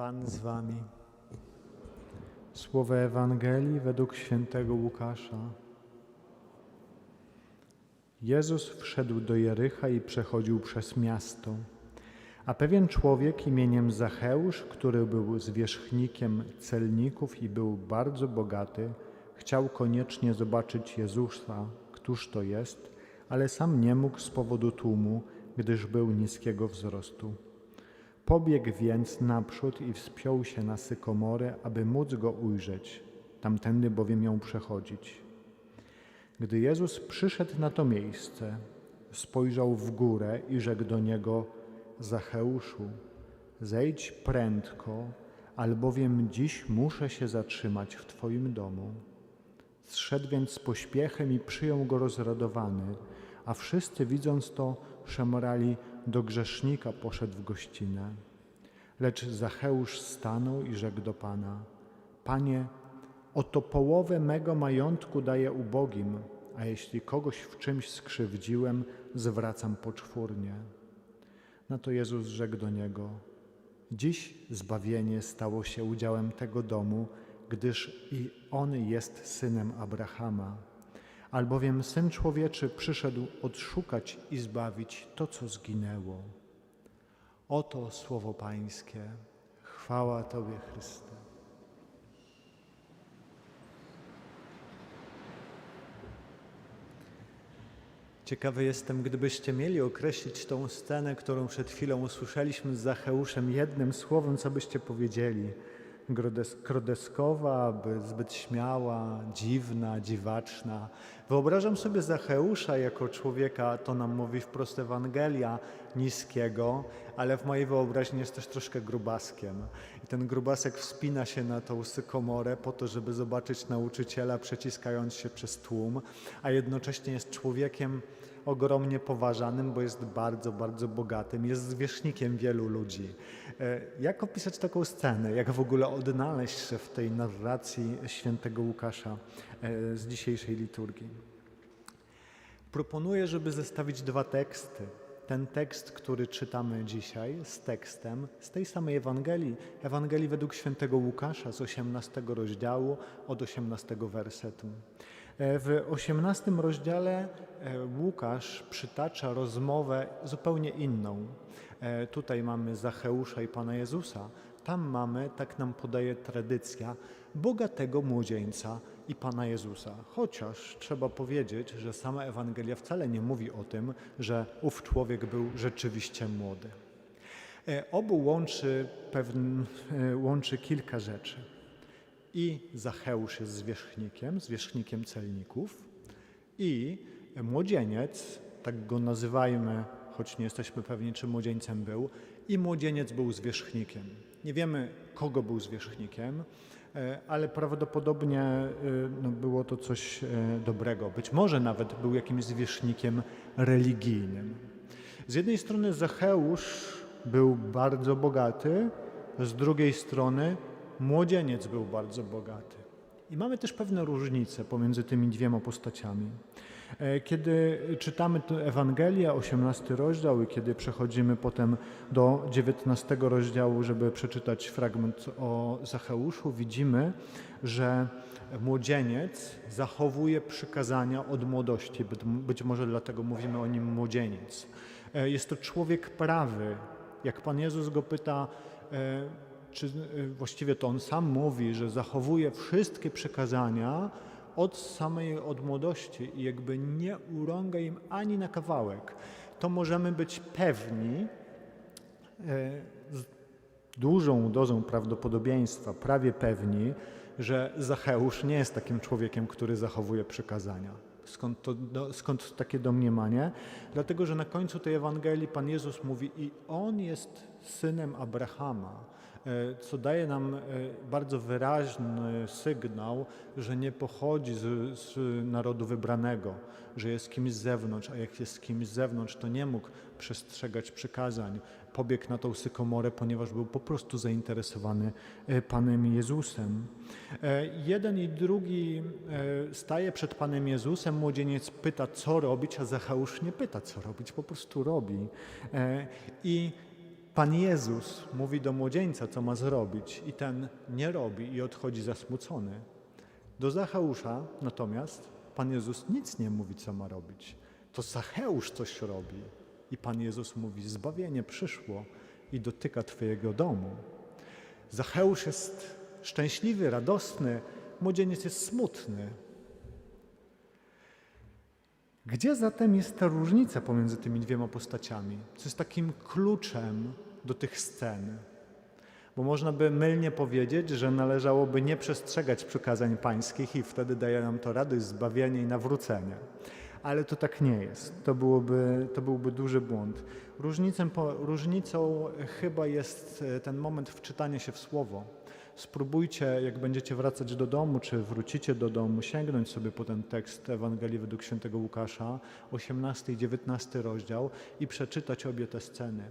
Pan z wami. Słowo Ewangelii według świętego Łukasza. Jezus wszedł do Jericha i przechodził przez miasto. A pewien człowiek imieniem Zacheusz, który był zwierzchnikiem celników i był bardzo bogaty, chciał koniecznie zobaczyć Jezusa, któż to jest, ale sam nie mógł z powodu tłumu, gdyż był niskiego wzrostu. Pobiegł więc naprzód i wspiął się na sykomorę, aby móc go ujrzeć, tamtędy bowiem ją przechodzić. Gdy Jezus przyszedł na to miejsce, spojrzał w górę i rzekł do niego: Zacheuszu, zejdź prędko, albowiem dziś muszę się zatrzymać w Twoim domu. Zszedł więc z pośpiechem i przyjął go rozradowany, a wszyscy widząc to, szemrali, do grzesznika poszedł w gościnę. Lecz Zacheusz stanął i rzekł do Pana, Panie, oto połowę mego majątku daję ubogim, a jeśli kogoś w czymś skrzywdziłem, zwracam poczwórnie. Na to Jezus rzekł do niego, Dziś zbawienie stało się udziałem tego domu, gdyż i on jest synem Abrahama. Albowiem Syn Człowieczy przyszedł odszukać i zbawić to, co zginęło. Oto słowo Pańskie. Chwała Tobie, Chryste. Ciekawy jestem, gdybyście mieli określić tą scenę, którą przed chwilą usłyszeliśmy z Zacheuszem jednym słowem, co byście powiedzieli? Grodes- Grodeskowa, by zbyt śmiała, dziwna, dziwaczna. Wyobrażam sobie Zacheusza jako człowieka, to nam mówi wprost Ewangelia, niskiego, ale w mojej wyobraźni jest też troszkę grubaskiem. I ten grubasek wspina się na tą sykomorę po to, żeby zobaczyć nauczyciela przeciskając się przez tłum, a jednocześnie jest człowiekiem ogromnie poważanym, bo jest bardzo, bardzo bogatym, jest zwierzchnikiem wielu ludzi. E, Jak opisać taką scenę? Jak w ogóle odnaleźć się w tej narracji świętego Łukasza e, z dzisiejszej liturgii? Proponuję, żeby zestawić dwa teksty. Ten tekst, który czytamy dzisiaj, z tekstem z tej samej Ewangelii, Ewangelii według świętego Łukasza z 18 rozdziału od 18 wersetu. E, W 18 rozdziale e, Łukasz przytacza rozmowę zupełnie inną. E, Tutaj mamy Zacheusza i Pana Jezusa. Tam mamy, tak nam podaje tradycja, bogatego młodzieńca i Pana Jezusa. Chociaż trzeba powiedzieć, że sama Ewangelia wcale nie mówi o tym, że ów człowiek był rzeczywiście młody. Obu łączy, łączy kilka rzeczy. I Zacheusz jest zwierzchnikiem, zwierzchnikiem celników, i młodzieniec, tak go nazywajmy, choć nie jesteśmy pewni, czy młodzieńcem był, i młodzieniec był zwierzchnikiem. Nie wiemy, kogo był zwierzchnikiem, e, ale prawdopodobnie e, no, było to coś e, dobrego. Być może nawet był jakimś zwierzchnikiem religijnym. Z jednej strony Zacheusz był bardzo bogaty, z drugiej strony młodzieniec był bardzo bogaty. I mamy też pewne różnice pomiędzy tymi dwiema postaciami. E, Kiedy czytamy Ewangelię, 18 rozdział, i kiedy przechodzimy potem do 19 rozdziału, żeby przeczytać fragment o Zacheuszu, widzimy, że młodzieniec zachowuje przykazania od młodości. Być- Być może dlatego mówimy o nim młodzieniec. E, Jest to człowiek prawy. Jak Pan Jezus go pyta, e, czy e, właściwie to on sam mówi, że zachowuje wszystkie przykazania od samej od młodości i jakby nie urąga im ani na kawałek, to możemy być pewni e, z dużą dozą prawdopodobieństwa, prawie pewni, że Zacheusz nie jest takim człowiekiem, który zachowuje przykazania. Skąd, to, do, skąd takie domniemanie? Dlatego, że na końcu tej Ewangelii Pan Jezus mówi i On jest synem Abrahama, co daje nam e, bardzo wyraźny sygnał, że nie pochodzi z, z narodu wybranego, że jest kimś z zewnątrz, a jak jest kimś z zewnątrz, to nie mógł przestrzegać przykazań. Pobiegł na tą sykomorę, ponieważ był po prostu zainteresowany e, Panem Jezusem. E, Jeden i drugi e, staje przed Panem Jezusem, młodzieniec pyta, co robić, a Zacheusz nie pyta, co robić, po prostu robi. E, I Pan Jezus mówi do młodzieńca, co ma zrobić, i ten nie robi i odchodzi zasmucony. Do Zacheusza natomiast Pan Jezus nic nie mówi, co ma robić. To Zacheusz coś robi. I Pan Jezus mówi: Zbawienie przyszło i dotyka Twojego domu. Zacheusz jest szczęśliwy, radosny, młodzieniec jest smutny. Gdzie zatem jest ta różnica pomiędzy tymi dwiema postaciami? Co jest takim kluczem do tych scen? Bo można by mylnie powiedzieć, że należałoby nie przestrzegać przykazań pańskich i wtedy daje nam to radość, zbawienie i nawrócenie. Ale to tak nie jest. To byłoby, to byłby duży błąd. Różnicą, różnicą chyba jest e, ten moment wczytania się w słowo. Spróbujcie, jak będziecie wracać do domu, czy wrócicie do domu, sięgnąć sobie po ten tekst Ewangelii według świętego Łukasza, 18 i 19 rozdział i przeczytać obie te sceny.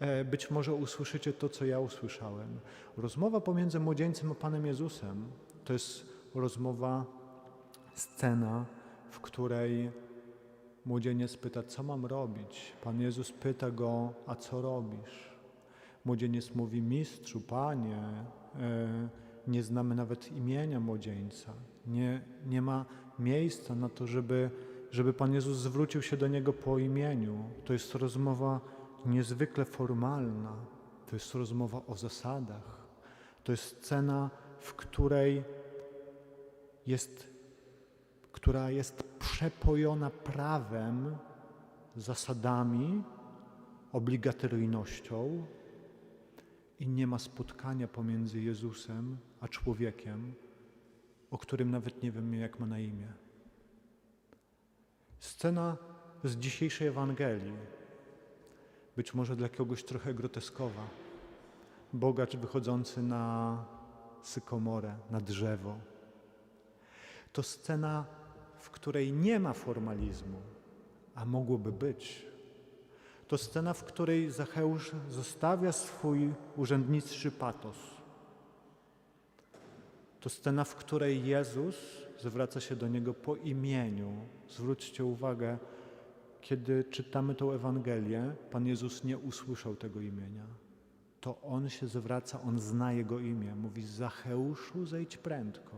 E, Być może usłyszycie to, co ja usłyszałem. Rozmowa pomiędzy młodzieńcem a Panem Jezusem to jest rozmowa, scena, w której młodzieniec pyta, co mam robić. Pan Jezus pyta go, a co robisz? Młodzieniec mówi, mistrzu, panie, e, nie znamy nawet imienia młodzieńca. Nie, nie ma miejsca na to, żeby, żeby Pan Jezus zwrócił się do niego po imieniu. To jest rozmowa niezwykle formalna. To jest rozmowa o zasadach. To jest scena, w której jest, która jest przepojona prawem, zasadami, obligatoryjnością i nie ma spotkania pomiędzy Jezusem a człowiekiem, o którym nawet nie wiemy, jak ma na imię. Scena z dzisiejszej Ewangelii, być może dla kogoś trochę groteskowa. Bogacz wychodzący na sykomorę, na drzewo. To scena, w której nie ma formalizmu, a mogłoby być. To scena, w której Zacheusz zostawia swój urzędniczy patos. To scena, w której Jezus zwraca się do niego po imieniu. Zwróćcie uwagę, kiedy czytamy tą Ewangelię, Pan Jezus nie usłyszał tego imienia. To On się zwraca, On zna Jego imię. Mówi, Zacheuszu, zejdź prędko.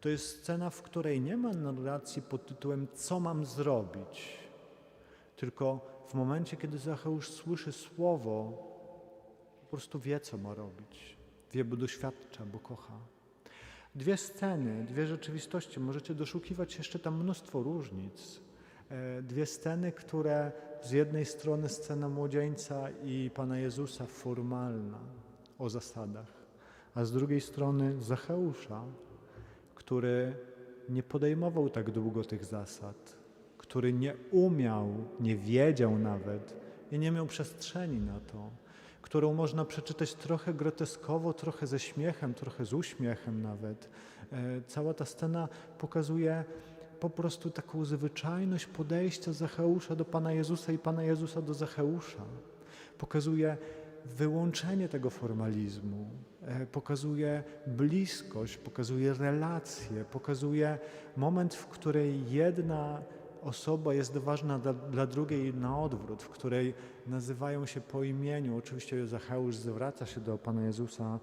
To jest scena, w której nie ma narracji pod tytułem Co mam zrobić? Tylko w momencie, kiedy Zacheusz słyszy słowo, po prostu wie, co ma robić. Wie, bo doświadcza, bo kocha. Dwie sceny, dwie rzeczywistości. Możecie doszukiwać jeszcze tam mnóstwo różnic. E, Dwie sceny, które z jednej strony scena młodzieńca i Pana Jezusa formalna o zasadach, a z drugiej strony Zacheusza, który nie podejmował tak długo tych zasad, który nie umiał, nie wiedział nawet i nie miał przestrzeni na to, którą można przeczytać trochę groteskowo, trochę ze śmiechem, trochę z uśmiechem nawet. E, Cała ta scena pokazuje po prostu taką zwyczajność podejścia Zacheusza do Pana Jezusa i Pana Jezusa do Zacheusza. Pokazuje wyłączenie tego formalizmu, e, pokazuje bliskość, pokazuje relacje, pokazuje moment, w której jedna osoba jest ważna dla, dla drugiej na odwrót, w której nazywają się po imieniu. Oczywiście Zacheusz zwraca się do Pana Jezusa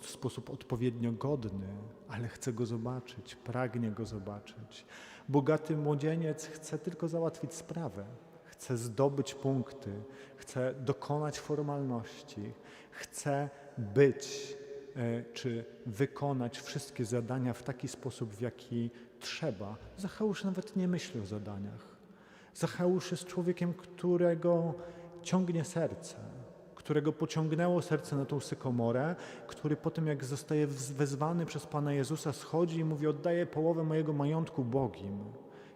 w sposób odpowiednio godny, ale chce go zobaczyć, pragnie go zobaczyć. Bogaty młodzieniec chce tylko załatwić sprawę, chce zdobyć punkty, chce dokonać formalności, chce być e, czy wykonać wszystkie zadania w taki sposób, w jaki trzeba. Zacheusz nawet nie myśli o zadaniach. Zacheusz jest człowiekiem, którego ciągnie serce, którego pociągnęło serce na tą sykomorę, który po tym, jak zostaje wezwany przez Pana Jezusa, schodzi i mówi: Oddaję połowę mojego majątku bogim.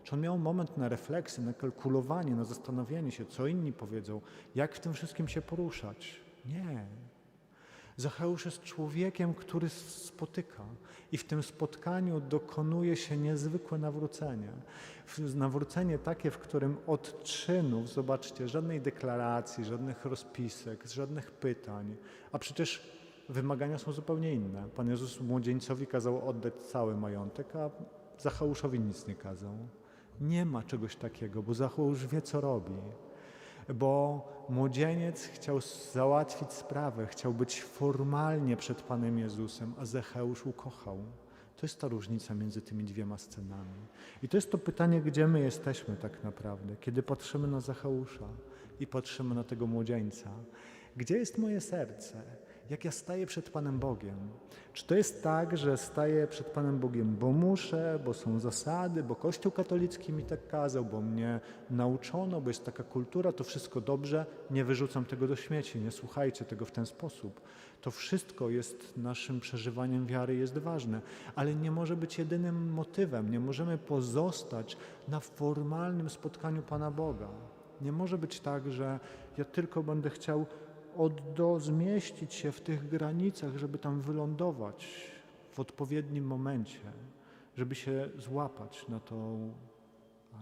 Czy on miał moment na refleksję, na kalkulowanie, na zastanowienie się, co inni powiedzą, jak w tym wszystkim się poruszać? Nie. Zacheusz jest człowiekiem, który spotyka i w tym spotkaniu dokonuje się niezwykłe nawrócenie. Nawrócenie takie, w którym od czynów, zobaczcie, żadnej deklaracji, żadnych rozpisek, żadnych pytań, a przecież wymagania są zupełnie inne. Pan Jezus młodzieńcowi kazał oddać cały majątek, a Zacheuszowi nic nie kazał. Nie ma czegoś takiego, bo Zacheusz wie, co robi. Bo młodzieniec chciał załatwić sprawę, chciał być formalnie przed Panem Jezusem, a Zecheusz ukochał. To jest ta różnica między tymi dwiema scenami. I to jest to pytanie, gdzie my jesteśmy tak naprawdę, kiedy patrzymy na Zacheusza i patrzymy na tego młodzieńca. Gdzie jest moje serce? Jak ja staję przed Panem Bogiem? Czy to jest tak, że staję przed Panem Bogiem, bo muszę, bo są zasady, bo Kościół katolicki mi tak kazał, bo mnie nauczono, bo jest taka kultura, to wszystko dobrze, nie wyrzucam tego do śmieci, nie słuchajcie tego w ten sposób. To wszystko jest naszym przeżywaniem wiary, jest ważne, ale nie może być jedynym motywem. Nie możemy pozostać na formalnym spotkaniu Pana Boga. Nie może być tak, że ja tylko będę chciał od do zmieścić się w tych granicach, żeby tam wylądować w odpowiednim momencie, żeby się złapać na to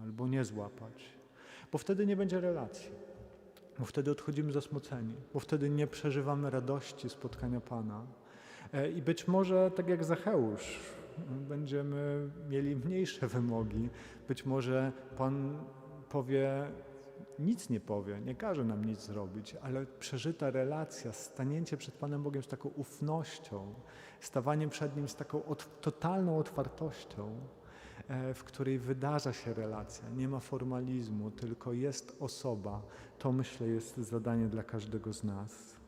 albo nie złapać, bo wtedy nie będzie relacji, bo wtedy odchodzimy zasmuceni, bo wtedy nie przeżywamy radości spotkania Pana. E, I być może, tak jak Zacheusz, będziemy mieli mniejsze wymogi. Być może Pan powie, nic nie powie, nie każe nam nic zrobić, ale przeżyta relacja, stanięcie przed Panem Bogiem z taką ufnością, stawaniem przed Nim z taką od, totalną otwartością, e, w której wydarza się relacja, nie ma formalizmu, tylko jest osoba, to myślę jest zadanie dla każdego z nas.